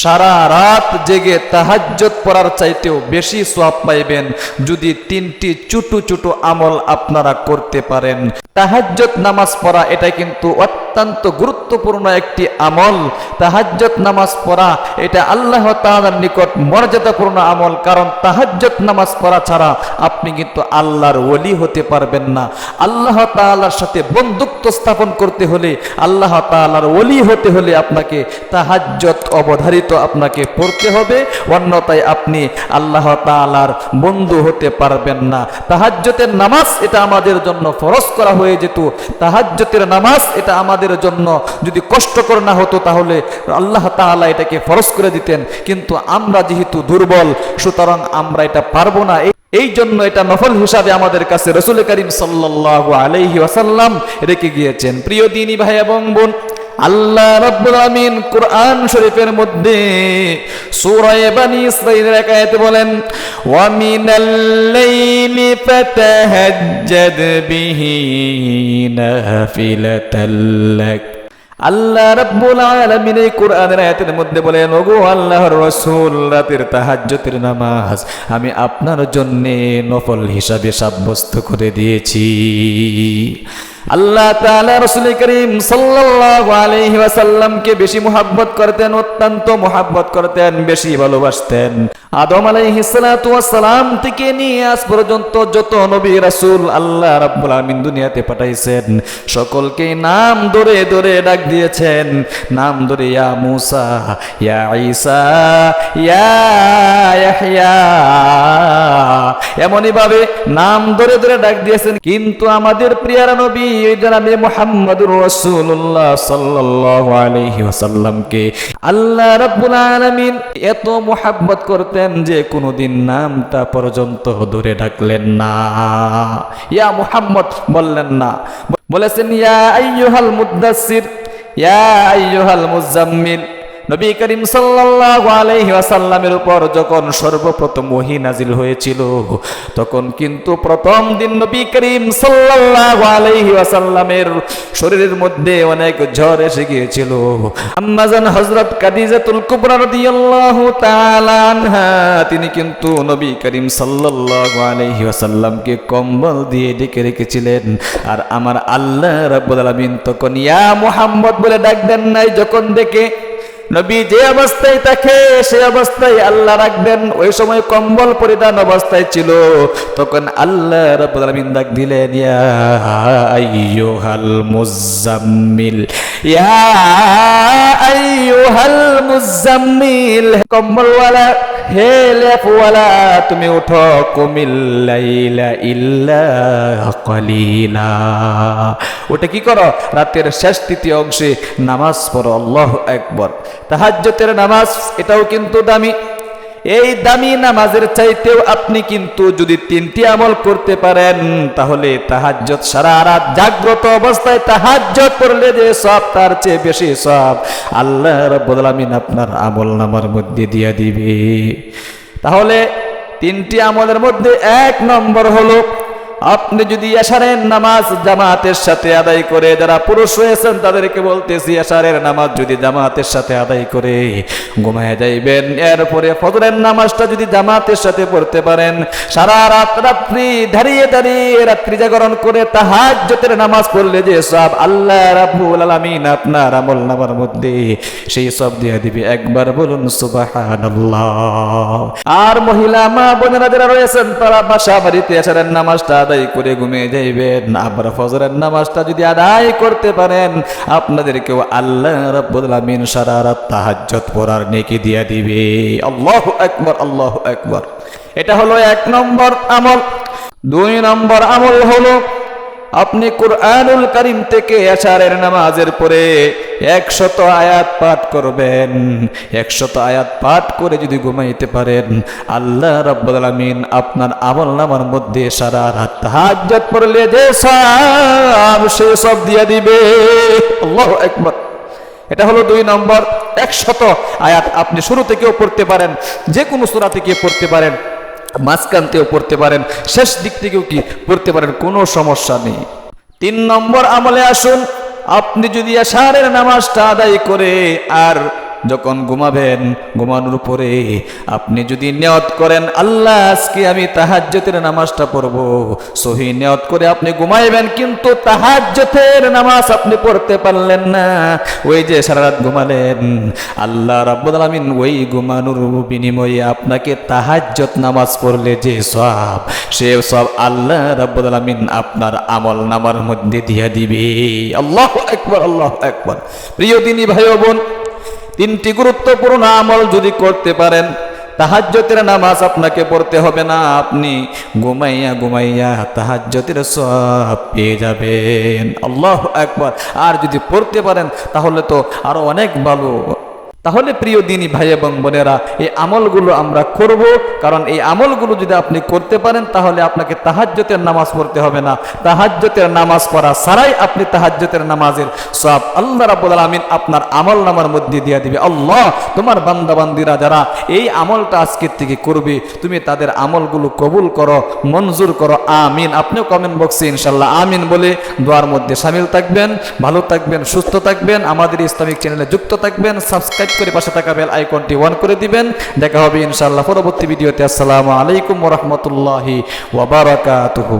সারা রাত জেগে তাহাজ্জত পড়ার চাইতেও বেশি সোয়াব পাইবেন, যদি তিনটি চুটু চুটু আমল আপনারা করতে পারেন। তাহাজ্জত নামাজ পড়া এটা কিন্তু অত্যন্ত গুরুত্বপূর্ণ একটি আমল। তাহাজ্জত নামাজ পড়া, এটা আল্লাহ তাআলার নিকট মর্যাদাপূর্ণ আমল, কারণ তাহাজ্জত নামাজ পড়া ছাড়া আপনি কিন্তু আল্লাহর ওলি হতে পারবেন না। আল্লাহ তাআলার সাথে বন্ধুত্ব স্থাপন করতে হলে, আল্লাহ তাআলার ওলি হতে হলে আপনাকে তাহাজ্জত অবধারিত আপনাকে পড়তে হবে অন্যতায় আপনি আল্লাহ তাআলার বন্ধু হতে পারবেন না। তাহাজ্জতের নামাজ, এটা আমাদের জন্য ফরজ করা হয়ে যেত। তাহাজ্জতের নামাজ এটা আমাদের জন্য যদি কষ্টকর না হতো তাহলে আল্লাহ তাআলা এটাকে ফরজ করে দিতেন। কিন্তু আমরা যেহেতু দুর্বল, সুতরাং আমরা এটা পারব না। এই- জন্য এটা নফল হিসাবে আমাদের কাছে রসুল করিম সাল্লাহ আলাইহি আসাল্লাম রেখে গিয়েছেন। প্রিয় দিনী ভাই এবং বোন আল্লাহ রাব্বুল আমিন কোরআন শরীফের মধ্যে সূরা বানি ইসরাঈলের এক আয়াতে বলেন, ওয়া মিনাল লাইলি ফাতাহাজ্জাদ বিহি নাফিলাতাল লাক। আল্লাহ রাব্বুল আলামিন এই কোরআনের আয়াতের মধ্যে বলেন, ওগো আল্লাহর রাসূল, রাতের তাহাজ্জুদের নামাজ আমি আপনার জন্য নফল হিসাবে সাব্যস্ত করে দিয়েছি। আল্লাহ তাআলা রাসূল করিম সাল্লাল্লাহু আলাইহি ওয়াসাল্লামকে বেশি মুহাব্বত করতেন, অত্যন্ত মুহাব্বত করতেন, বেশি ভালোবাসতেন। আদম আলাইহিস সালাতু সালাম থেকে নিয়ে আজ পর্যন্ত যত নবী রাসূল আল্লাহ রাব্বুল আলামিন দুনিয়াতে পাঠাইছেন সকলকে নাম ধরে ধরে ডাক দিয়েছেন। নাম ধরে, ইয়া মুসা, ইয়া ঈসা, ইয়া ইয়াহইয়া। এমনই ভাবে নাম ধরে ধরে ডাক দিয়েছেন, কিন্তু আমাদের প্রিয়ারা নবী জনাবে মুহাম্মদুর রাসূলুল্লাহ সাল্লাল্লাহু আলাইহি ওয়াসাল্লামকে আল্লাহ রাব্বুল আলামিন এত মুহাব্বত করতেন যে কোনোদিন নামটা পর্যন্ত ধরে ডাকলেন না। ইয়া মুহাম্মদ বললেন না। বলেছেন, ইয়া আইয়ুহাল মুদ্দাসসির ইয়া আইয়ুহাল মুজাম্মিল নবী করিম সাল্লাল্লাহু আলাইহি ওয়াসাল্লামের উপর যখন সর্বপ্রথম ওহী নাজিল হয়েছিল, তখন কিন্তু প্রথম দিন নবী করিম সাল্লাল্লাহু আলাইহি ওয়াসাল্লামের শরীরের মধ্যে অনেক ঝড় এসে গিয়েছিল। আম্মাজান হযরত কাদিজাতুল কুবরা রাদিয়াল্লাহু তাআলা আনহা, তিনি কিন্তু নবী করিম সাল্লাল্লাহু আলাইহি ওয়াসাল্লামকে কম্বল দিয়ে ডেকে রেখেছিলেন। আর আমার আল্লাহ রাব্বুল আলামিন তখন, ইয়া মুহাম্মদ বলে ডাক দেন নাই, যখন দেখে নবী যে অবস্থায় থাকে, সে অবস্থায় আল্লাহ রাখবেন। ওই সময় কম্বল পরিধান অবস্থায় ছিল। তখন আল্লাহ রাব্বুল আলামিন দিলেন, ইয়া আইয়ুহাল মুজাম্মিল, ইয়া আইয়ুহাল মুজাম্মিল কম্বলওয়ালা হে লেপওয়ালা তুমি উঠো কুমিল লাইলা ইল্লা কলিলা। ওটা কি করো? রাতের শেষ তৃতীয় অংশে নামাজ পড়ো, আল্লাহ একবার তাহাজ্যতের নামাজ, এটাও কিন্তু দামি। এই দামি নামাজের চাইতেও আপনি কিন্তু যদি তিনটি আমল করতে পারেন, তাহলে তাহাজ্জত সারা রাত জাগ্রত অবস্থায় তাহাজ্জত করলে যে সব তার চেয়ে বেশি সব। আল্লাহ রাব্বুল আপনার আমল নামার মধ্যে দিয়ে দিবে। তাহলে তিনটি আমলের মধ্যে এক নম্বর হলো আপনি যদি এশারের নামাজ জামাতের সাথে আদায় করে যারা পুরুষ হয়েছেন, তাদেরকে বলতেছি এশারের নামাজ যদি জামাতের সাথে আদায় করে ঘুমায় যাইবেন। এরপরে ফজরের নামাজটা যদি জামাতের সাথে পড়তে পারেন, সারা রাত রাত্রি দাঁড়িয়ে দাঁড়িয়ে রাত্রি জাগরণ করে তাহাজ্জতের নামাজ পড়লে যে সব আল্লাহ রাব্বুল আলামিন আপনার আমল নামার মধ্যে সেই সব দিয়ে দিবে। একবার বলুন, সুবহানাল্লাহ। আর মহিলা মা বোনেরা যারা রয়েছেন, তারা বাসা বাড়িতে এসারের নামাজটা আদায় করে ঘুমিয়ে যাইবেন। আবার ফজরের নামাজটা যদি আদায় করতে পারেন, আপনাদেরকেও আল্লাহ রাব্বুল আলামিন সারা রাত তাহাজ্জুদ পড়ার নেকি দিয়ে দিবে। আল্লাহ একবার আল্লাহ একবার এটা হলো এক নম্বর আমল। দুই নম্বর আমল হলো আপনি কোরআনুল করিম থেকে এশারের নামাজের পরে একশত আয়াত পাঠ করবেন। একশত আয়াত পাঠ করে যদি ঘুমাইতে পারেন, আল্লাহ আলামিন আপনার আমল নামার মধ্যে সারা রাত তাহাজ্জুদ পড়লে যে সব সে সব দিয়ে দিবে। আল্লাহু আকবার। এটা হলো দুই নম্বর। একশত আয়াত আপনি শুরু থেকেও পড়তে পারেন যে কোনো সূরা থেকে পড়তে পারেন। মাঝখানতেও পড়তে পারেন, শেষ দিক থেকেও কি পড়তে পারেন, কোনো সমস্যা নেই। তিন নম্বর আমলে আসুন, আপনি যদি আষাঢ়ের নামাজটা আদায় করে আর যখন ঘুমাবেন, ঘুমানোর পরে আপনি যদি নিয়ত করেন, আল্লাহ, আজকে আমি তাহাজ্জতের নামাজটা পড়ব। সহি নিয়ত করে আপনি ঘুমাইবেন, কিন্তু তাহাজ্জতের নামাজ আপনি পড়তে পারলেন না। ওই যে সারা রাত ঘুমালেন, আল্লাহ রাব্বুল ওই ঘুমানোর বিনিময়ে আপনাকে তাহাজ্জত নামাজ পড়লে যে সব সে সব আল্লাহ রাব্বুল আপনার আমল নামার মধ্যে দিয়ে দিবে। আল্লাহ একবার আল্লাহ একবার প্রিয় দিনী ভাই বোন তিনটি গুরুত্বপূর্ণ আমল যদি করতে পারেন, তাহাজ্যতের নামাজ আপনাকে পড়তে হবে না, আপনি ঘুমাইয়া ঘুমাইয়া তাহাজ্যতের সব পেয়ে যাবেন। আল্লাহ একবার আর যদি পড়তে পারেন, তাহলে তো আরও অনেক ভালো। তাহলে প্রিয় দিনী ভাই এবং বোনেরা, এই আমলগুলো আমরা করব। কারণ এই আমলগুলো যদি আপনি করতে পারেন, তাহলে আপনাকে তাহাজ্জতের নামাজ পড়তে হবে না। তাহাজ্জতের নামাজ পড়া ছাড়াই আপনি তাহাজ্জতের নামাজের সব আল্লাহ রাব্বুল আলামিন আপনার আমল নামার মধ্যে দিয়ে দিবে। আল্লাহ, তোমার বান্দাবান্দিরা যারা এই আমলটা আজকের থেকে করবে, তুমি তাদের আমলগুলো কবুল করো, মঞ্জুর করো। আমিন। আপনিও কমেন্ট বক্সে ইনশাল্লাহ আমিন বলে দোয়ার মধ্যে সামিল থাকবেন, ভালো থাকবেন, সুস্থ থাকবেন। আমাদের ইসলামিক চ্যানেলে যুক্ত থাকবেন সাবস্ক্রাইব করে পাশে থাকা বেল আইকনটি অন করে দিবেন। দেখা হবে ইনশাল্লাহ পরবর্তী ভিডিওতে। আসসালামু আলাইকুম রহমতুল্লাহি ওয়াবারাকাতুহু